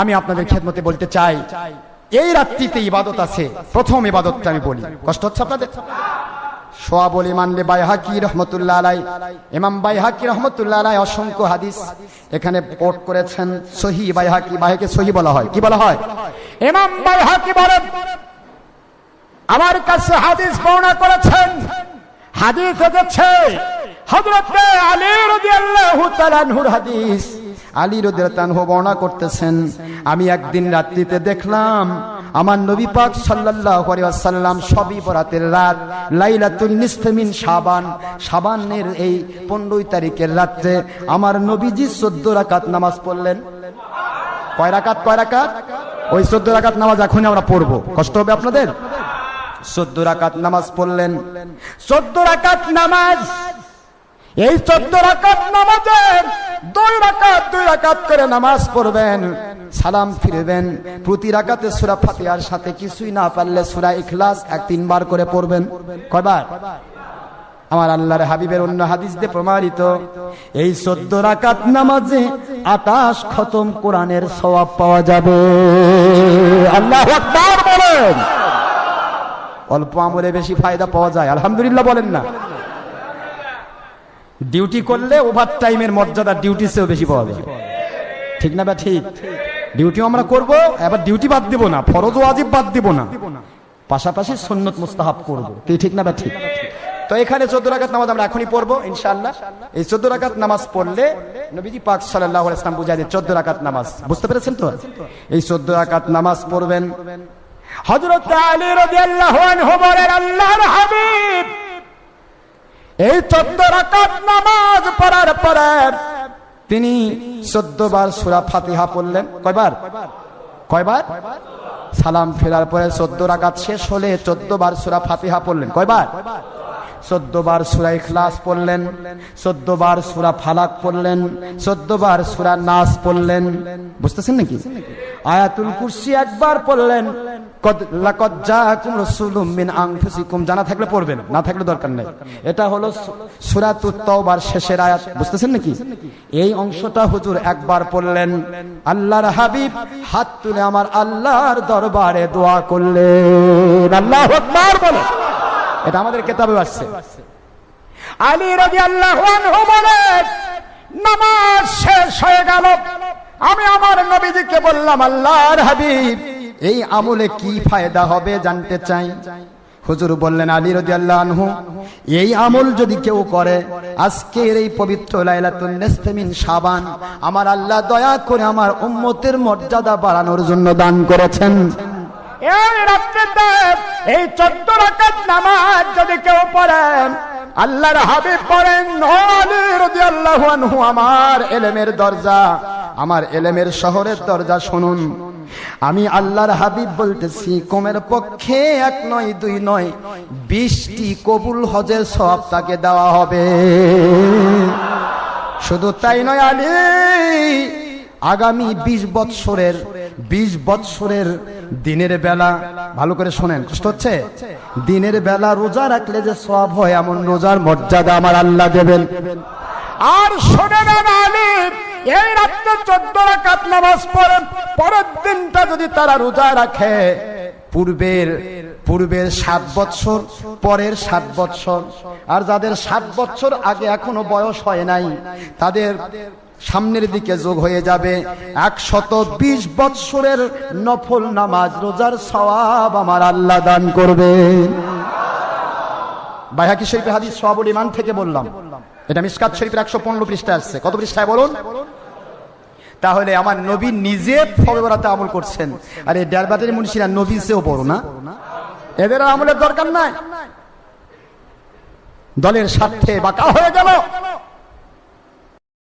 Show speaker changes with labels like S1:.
S1: আমি আপনাদের খেদমতে বলতে চাই, এই রাত্রিতে ইবাদত আছে, প্রথম ইবাদতটা আমি বলি। কষ্ট হচ্ছে আপনাদের? আমার কাছে হাদিস বর্ণনা করেছেন, হাদিস আলী তাআলা আনহুর হাদিস। বর্ণনা করতেছেন আমি একদিন রাত্রিতে দেখলাম, আমার নবী পাক সাল্লাল্লাহু আলাইহি ওয়াসাল্লাম সবই বরাতের রাত, লাইলাতুন নিসফে মিন শাবান। শাবানের এই 15 তারিখের রাত্রে আমার নবীজি 14 রাকাত নামাজ পড়লেন। কয় রাকাত কয় রাকাত? ওই 14 রাকাত নামাজ এখনই আমরা পড়ব। কষ্ট হবে আপনাদের? চোদ্দ রাকাত নামাজ পড়লেন। চোদ্দ রাকাত নামাজ এই চোদ্দ রাকাত নামাজের দুই রাকাত দুই রাকাত করে নামাজ পড়বেন, সালাম ফিরবেন। প্রতি রাকাতে সুরা ফাতিহার সাথে কিছুই না পারলে সুরা ইখলাস এক তিনবার করে পড়বেন। কয়বার? আমার আল্লাহর হাবিবের অন্য হাদিস দিয়ে প্রমাণিত। এই চোদ্দ রাকাত নামাজে আটাশ খতম কোরআনের সওয়াব পাওয়া যাবে। আল্লাহ বলেন। অল্প আমলে বেশি ফায়দা পাওয়া যায়। আলহামদুলিল্লাহ বলেন না। ডিউটি করলে ওভার টাইমের মর্যাদা ডিউটি চেয়েও বেশি পাওয়া যায়। ঠিক না বা ঠিক? ডিউটিও আমরা করব, এবার ডিউটি বাদ দিব না, ফরজ ওয়াজিব বাদ দিব না। পাশাপাশি সুন্নত মুস্তাহাব করব। কি ঠিক না বা ঠিক? তো এখানে চোদ্দ রাকাত নামাজ আমরা এখনই পড়ব ইনশাল্লাহ এই চোদ্দ রাকাত নামাজ পড়লে নবীজি পাক সাল্লাল্লাহু আলাইহি ওয়াসাল্লাম বুঝাই দিয়ে চোদ্দ রাকাত নামাজ। বুঝতে পেরেছেন তো? এই চোদ্দ রাকাত নামাজ পড়বেন। হযরত আলী রাদিয়াল্লাহু আনহু বলেন, আল্লাহর হাবিব এই চোদ্দ রাকাত নামাজ পড়ার পরে তিনি চোদ্দ বার সুরা ফাতিহা পড়লেন। কয়বার? কয়বার? সালাম ফেরার পরে চোদ্দ রাকাত শেষ হলে চোদ্দ বার সুরা ফাতিহা পড়লেন। কয়বার? চোদ্দ বার সুরা ইখলাস পড়লেন চোদ্দ বার সুরা ফালাক পড়লেন চোদ্দ বার সুরা নাস পড়লেন। বুঝতেছেন নাকি? আয়াতুল কুরসি একবার পড়লেন জানা থাকলে পড়বেন, না থাকলে দরকার নেই। এটা হলো সু- সূরাতুত শেষের আয়াত। বুঝতেছেন নাকি? এই অংশটা হুজুর একবার পড়লেন, আল্লাহর হাবিব হাত তুলে আমার আল্লাহর দরবারে দোয়া করলেন। আল্লাহু বলে। এটা আমাদের কেতাবে আসছে। আলী রাদিয়াল্লাহু আনহু বলেন নামাজ শেষ হয়ে গেল। আমি আমার নবীজিকে বললাম, আল্লাহর হাবিব এই আমলে কি ফায়দা হবে জানতে চাই? হুজুর বললেন, আলী রাদিয়াল্লাহু আনহু, এই আমল যদি কেউ করে, আজকের এই পবিত্র শাবান, আমার আল্লাহ দয়া করে আমার উম্মতের মর্যাদা বাড়ানোর জন্য দান করেছেন। এই চোদ্দ রাকাত নামাজ যদি কেউ পড়েন, আল্লাহর হাবিব পড়েন আমার এলেমের দরজা, আমার এলেমের শহরের দরজা শুনুন। আমি আল্লাহর হাবিব বলতেছি, কমের পক্ষে এক নয়, দুই নয়, বিশটি কবুল হজের সব তাকে দেওয়া হবে। শুধু তাই নয়, আলী, আগামী বিশ বৎসরের বিশ বৎসরের দিনের বেলা, ভালো করে শোনেন, কষ্ট হচ্ছে? দিনের বেলা রোজা রাখলে যে সব হয়, এমন রোজার মর্যাদা আমার আল্লাহ দেবেন। আর শোনে না, আলী এই রাত্রে চোদ্দ রাকাত নামাজ পড়ে পরের দিনটা যদি তারা রোজা রাখে, পূর্বের পূর্বের সাত বৎসর, পরের সাত বৎসর। আর যাদের সাত বৎসর আগে এখনও বয়স হয় নাই, তাদের সামনের দিকে যোগ হয়ে যাবে একশত বিশ বৎসরের নফল নামাজ, রোজার সওয়াব আমার আল্লাহ দান করবে। বাইহাকি শরীফের হাদিস সওয়াবুল ইমান থেকে বললাম? এটা মিসকাত শরীফের একশো পনেরো পৃষ্ঠা আসছে কত পৃষ্ঠায় বলুন? তাহলে আমার নবী নিজে ফবে আমল করছেন। আর এই ডেরবাটের মুন্সিরা নবী সেও বড় না? এদের আমলের দরকার নাই। দলের স্বার্থে বাঁকা হয়ে গেল।